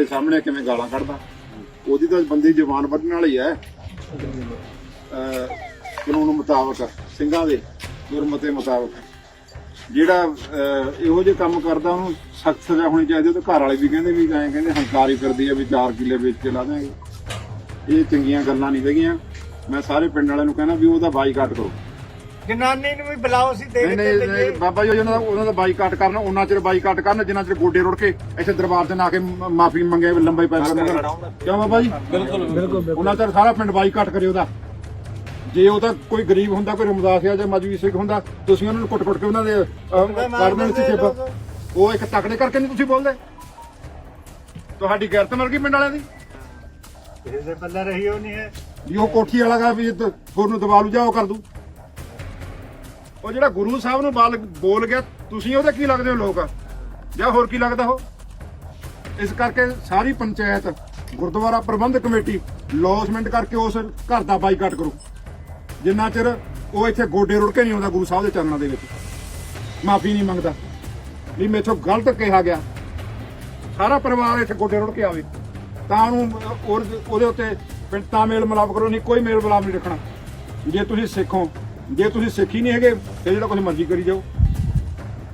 ਤੁਹਾਡੇ ਸਾਹਮਣੇ ਕਿਵੇਂ ਗਾਲਾਂ ਕੱਢਦਾ? ਉਹਦੀ ਤਾਂ ਬੰਦੀ ਜ਼ਬਾਨ ਵੱਢਣ ਵਾਲੀ ਹੈ। ਕਾਨੂੰਨ ਮੁਤਾਬਕ ਸਿੰਘਾਂ ਦੇ ਗੁਰਮਤੇ ਮੁਤਾਬਕ। ਜਿਹੜਾ ਅਹ, ਇਹੋ ਜਿਹੇ ਕੰਮ ਕਰਦਾ ਉਹਨੂੰ ਸਖਤ ਸਜ਼ਾ ਹੋਣੀ ਚਾਹੀਦੀ ਉਹਦੇ ਘਰ ਵਾਲੇ ਵੀ ਕਹਿੰਦੇ ਵੀ ਐਂ ਕਹਿੰਦੇ ਹੰਕਾਰੀ ਕਰਦੀ ਆ ਵੀ 4 ਕਿੱਲੇ ਵੇਚ ਕੇ ਲਾ ਦਾਂਗੇ ਇਹ ਚੰਗੀਆਂ ਗੱਲਾਂ ਨਹੀਂ ਹੈਗੀਆਂ। ਮੈਂ ਸਾਰੇ ਪਿੰਡ ਵਾਲਿਆਂ ਨੂੰ ਕਹਿੰਦਾ ਵੀ ਉਹਦਾ ਬਾਈਕਾਟ ਕਰੋ। ਜਨਾਨੀ ਨੂੰ ਵੀ ਬੁਲਾਓ ਨਹੀਂ ਦੇਖਦੇ ਨਹੀਂ ਤੇ ਨਹੀਂ, ਬਾਬਾ ਜੀ ਉਹਨਾਂ ਦਾ ਉਹਨਾਂ ਦਾ ਬਾਈਕਾਟ ਕਰਨਾ ਉਹਨਾਂ ਚਿਰ ਬਾਈਕਾਟ ਕਰਨ ਜਿੰਨਾ ਚਿਰ ਗੋਡੇ ਰੁੜ ਕੇ ਇੱਥੇ ਦਰਬਾਰ ਤੇ ਨਾ ਕੇ ਮਾਫੀ ਮੰਗੇ ਲੰਬਾਈ ਪੈ ਕਰਨ ਕਿਉਂ ਬਾਬਾ ਜੀ? ਬਿਲਕੁਲ ਬਿਲਕੁਲ ਉਹਨਾਂ ਚਿਰ ਸਾਰਾ ਪਿੰਡ ਬਾਈਕਾਟ ਕਰੇ ਉਹਦਾ। ਜੇ ਉਹ ਤਾਂ ਕੋਈ ਗਰੀਬ ਹੁੰਦਾ ਕੋਈ ਰਮਦਾਸ ਆ ਜਾਂ ਮਜਬੀ ਸਿੱਖ ਹੁੰਦਾ ਤੁਸੀਂ ਉਹਨਾਂ ਨੂੰ ਕੁੱਟ-ਕੁੱਟ ਕੇ ਉਹਨਾਂ ਦੇ ਅਹ, ਕਰ ਦੇਣੀ ਸੀ ਚਿੱਪ ਉਹ ਇੱਕ ਤਕੜੇ ਕਰਕੇ ਨਹੀਂ ਤੁਸੀਂ ਬੋਲਦੇ? ਤੁਹਾਡੀ ਗੈਰਤ ਮਿਲ ਗਈ ਪਿੰਡ ਵਾਲਿਆਂ ਦੀ? ਇਹਦੇ ਪੱਲੇ ਰਹੀ ਉਹ ਨਹੀਂ ਹੈ। ਵੀ ਉਹ ਕੋਠੀ ਵਾਲਾ ਗਾ ਵੀ ਤੁਹਾਨੂੰ ਦਬਾ ਲੂ ਜਾ ਉਹ ਕਰ ਦੂ ਉਹ ਜਿਹੜਾ ਗੁਰੂ ਸਾਹਿਬ ਨੂੰ ਬਾਲ ਬੋਲ ਗਿਆ, ਤੁਸੀਂ ਉਹਦੇ ਕੀ ਲੱਗਦੇ ਹੋ ਲੋਕ? ਜਾਂ ਹੋਰ ਕੀ ਲੱਗਦਾ ਉਹ? ਇਸ ਕਰਕੇ ਸਾਰੀ ਪੰਚਾਇਤ, ਗੁਰਦੁਆਰਾ ਪ੍ਰਬੰਧਕ ਕਮੇਟੀ, ਲੌਸਮੈਂਟ ਕਰਕੇ ਉਸ ਘਰ ਦਾ ਬਾਈਕਾਟ ਕਰੋ। ਜਿੰਨਾ ਚਿਰ ਉਹ ਇੱਥੇ ਗੋਡੇ ਰੁੜ ਕੇ ਨਹੀਂ ਆਉਂਦਾ ਗੁਰੂ ਸਾਹਿਬ ਦੇ ਚਰਨਾਂ ਦੇ ਵਿੱਚ। ਮਾਫੀ ਨਹੀਂ ਮੰਗਦਾ। ਵੀ ਮੇਥੋਂ ਗਲਤ ਕਿਹਾ ਗਿਆ। ਸਾਰਾ ਪਰਿਵਾਰ ਇੱਥੇ ਗੋਡੇ ਰੁੜ ਕੇ ਆਵੇ। ਤਾਂ ਉਹਨੂੰ ਉਹਦੇ ਉਹਦੇ ਉੱਤੇ ਪਿੰਡ ਤਾਂ ਮੇਲ ਮਿਲਾਪ ਕਰੋ, ਨਹੀਂ ਕੋਈ ਮੇਲ ਮਿਲਾਪ ਨਹੀਂ ਰੱਖਣਾ। ਜੇ ਤੁਸੀਂ ਸਿੱਖੋ ਜੇ ਤੁਸੀਂ ਸਿੱਖ ਹੀ ਨਹੀਂ ਹੈਗੇ ਤੇ ਜਿਹੜਾ ਕੁਝ ਮਰਜ਼ੀ ਕਰੀ ਜਾਓ।